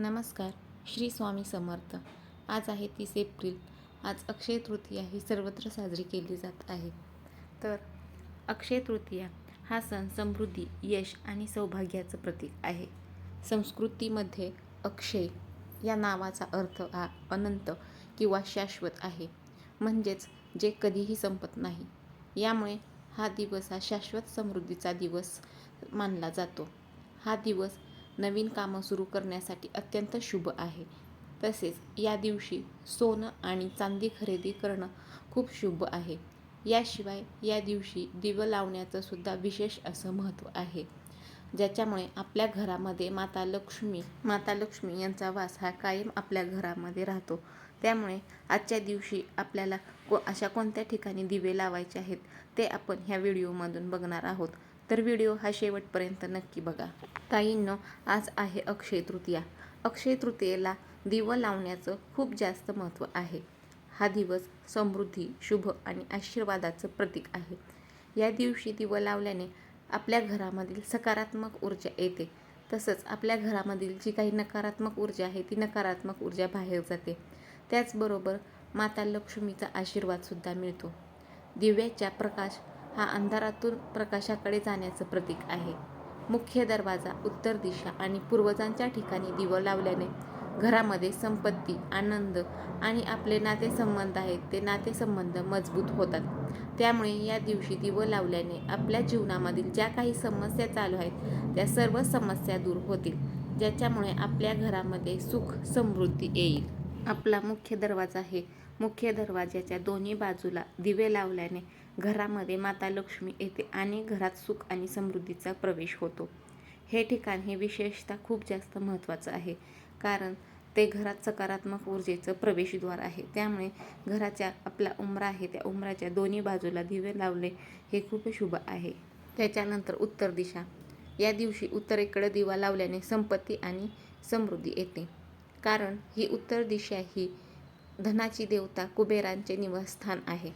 नमस्कार श्री स्वामी समर्थ. आज आहे तीस एप्रिल. आज अक्षय तृतीया ही सर्वत्र साजरी केली जात आहे. तर अक्षय तृतीया हा सण समृद्धी यश आणि सौभाग्याचं प्रतीक आहे. संस्कृतीमध्ये अक्षय या नावाचा अर्थ हा अनंत किंवा शाश्वत आहे. म्हणजेच जे कधीही संपत नाही. यामुळे हा दिवस हा शाश्वत समृद्धीचा दिवस मानला जातो. हा दिवस नवीन कामं सुरू करण्यासाठी अत्यंत शुभ आहे. तसेच या दिवशी सोनं आणि चांदी खरेदी करणं खूप शुभ आहे. याशिवाय या दिवशी दिवं लावण्याचं सुद्धा विशेष असं महत्त्व आहे. ज्याच्यामुळे आपल्या घरामध्ये माता लक्ष्मी माता लक्ष्मी यांचा वास हा कायम आपल्या घरामध्ये राहतो. त्यामुळे आजच्या दिवशी आपल्याला को अशा कोणत्या ठिकाणी दिवे लावायचे आहेत ते आपण ह्या व्हिडिओमधून बघणार आहोत. तर व्हिडिओ हा शेवटपर्यंत नक्की बघा. ताईंनो आज आहे अक्षय तृतीया. अक्षय तृतीयेला दिवं लावण्याचं खूप जास्त महत्त्व आहे. हा दिवस समृद्धी शुभ आणि आशीर्वादाचं प्रतीक आहे. या दिवशी दिवं लावल्याने आपल्या घरामधील सकारात्मक ऊर्जा येते. तसंच आपल्या घरामधील जी काही नकारात्मक ऊर्जा आहे ती नकारात्मक ऊर्जा बाहेर जाते. त्याचबरोबर माता लक्ष्मीचा आशीर्वादसुद्धा मिळतो. दिव्याच्या प्रकाश हा अंधारातून प्रकाशाकडे जाण्याचं प्रतीक आहे. मुख्य दरवाजा उत्तर दिशा आणि पूर्वजांच्या ठिकाणी दिवं लावल्याने घरामध्ये संपत्ती आनंद आणि आपले नातेसंबंध आहेत ते नातेसंबंध मजबूत होतात. त्यामुळे या दिवशी दिवं लावल्याने आपल्या जीवनामधील ज्या काही समस्या चालू आहेत त्या सर्व समस्या दूर होतील ज्याच्यामुळे आपल्या घरामध्ये सुख समृद्धी येईल. आपला मुख्य दरवाजा आहे मुख्य दरवाजाच्या दोन्ही बाजूला दिवे लावल्याने घरामध्ये माता लक्ष्मी येते आणि घरात सुख आणि समृद्धीचा प्रवेश होतो. हे ठिकाण हे विशेषतः खूप जास्त महत्त्वाचं आहे कारण ते घरात सकारात्मक ऊर्जेचं प्रवेशद्वार आहे. त्यामुळे घराच्या आपला उमरा आहे त्या उमराच्या दोन्ही बाजूला दिवे लावले हे खूप शुभ आहे. त्याच्यानंतर उत्तर दिशा. या दिवशी उत्तरेकडे दिवा लावल्याने संपत्ती आणि समृद्धी येते. कारण ही उत्तर दिशा ही धनाची देवता कुबेरांचे निवासस्थान आहे.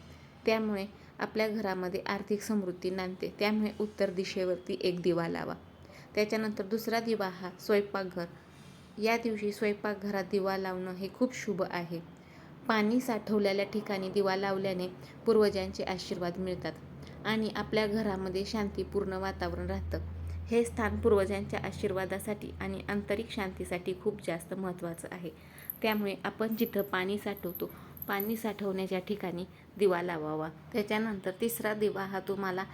त्यामुळे आपल्या घरामध्ये आर्थिक समृद्धी नांदते. त्यामुळे उत्तर दिशेवरती एक दिवा लावा. त्याच्यानंतर दुसरा दिवा हा स्वयंपाकघर. या दिवशी स्वयंपाकघरात दिवा लावणं हे खूप शुभ आहे. पाणी साठवलेल्या ठिकाणी दिवा लावल्याने पूर्वजांचे आशीर्वाद मिळतात आणि आपल्या घरामध्ये शांतीपूर्ण वातावरण राहतं. हे स्थान पूर्वजांच्या आशीर्वादासाठी आणि आंतरिक शांतीसाठी खूप जास्त महत्त्वाचं आहे. त्यामुळे आपण जिथं पाणी साठवतो पाणी साठवण्याच्या ठिकाणी दिवा लावावा. त्याच्यानंतर तिसरा दिवा हा तुम्हाला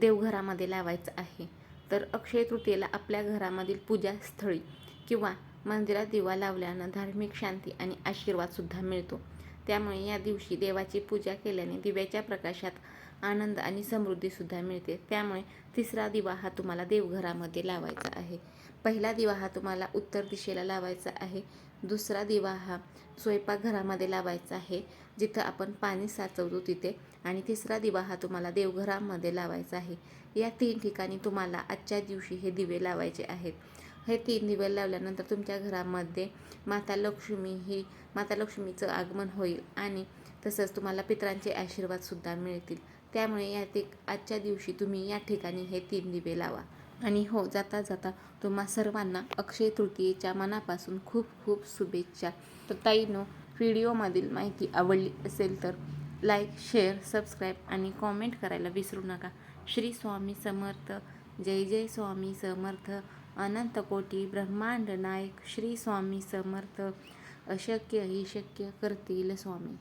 देवघरामध्ये लावायचा आहे. तर अक्षय तृतीयेला आपल्या घरामधील पूजास्थळी किंवा मंदिरात दिवा लावल्यानं धार्मिक शांती आणि आशीर्वादसुद्धा मिळतो. त्यामुळे या दिवशी देवाची पूजा केल्याने दिव्याच्या प्रकाशात आनंद आणि समृद्धीसुद्धा मिळते. त्यामुळे तिसरा दिवा हा तुम्हाला देवघरामध्ये लावायचा आहे. पहिला दिवा हा तुम्हाला उत्तर दिशेला लावायचा आहे. दुसरा दिवा हा स्वयंपाकघरामध्ये लावायचा आहे जिथं आपण पाणी साचवतो तिथे. आणि तिसरा दिवा हा तुम्हाला देवघरामध्ये लावायचा आहे. या तीन ठिकाणी तुम्हाला आजच्या दिवशी हे दिवे लावायचे आहेत. हे तीन दिवे लावल्यानंतर तुमच्या घरामध्ये माता लक्ष्मी ही माता लक्ष्मीचं आगमन होईल आणि तसंच तुम्हाला पितरांचे आशीर्वादसुद्धा मिळतील. त्यामुळे या ते आजच्या दिवशी तुम्ही या ठिकाणी हे तीन दिवे लावा. आणि हो जाता जाता तुम्हा सर्वांना अक्षय तृतीयेच्या मनापासून खूप खूप शुभेच्छा. तर ताईनो व्हिडिओमधील माहिती आवडली असेल तर लाईक शेअर सबस्क्राईब आणि कॉमेंट करायला विसरू नका. श्री स्वामी समर्थ. जय जय स्वामी समर्थ. अनंतकोटी ब्रह्मांड नायक श्री स्वामी समर्थ अशक्य ही शक्य करतील स्वामी.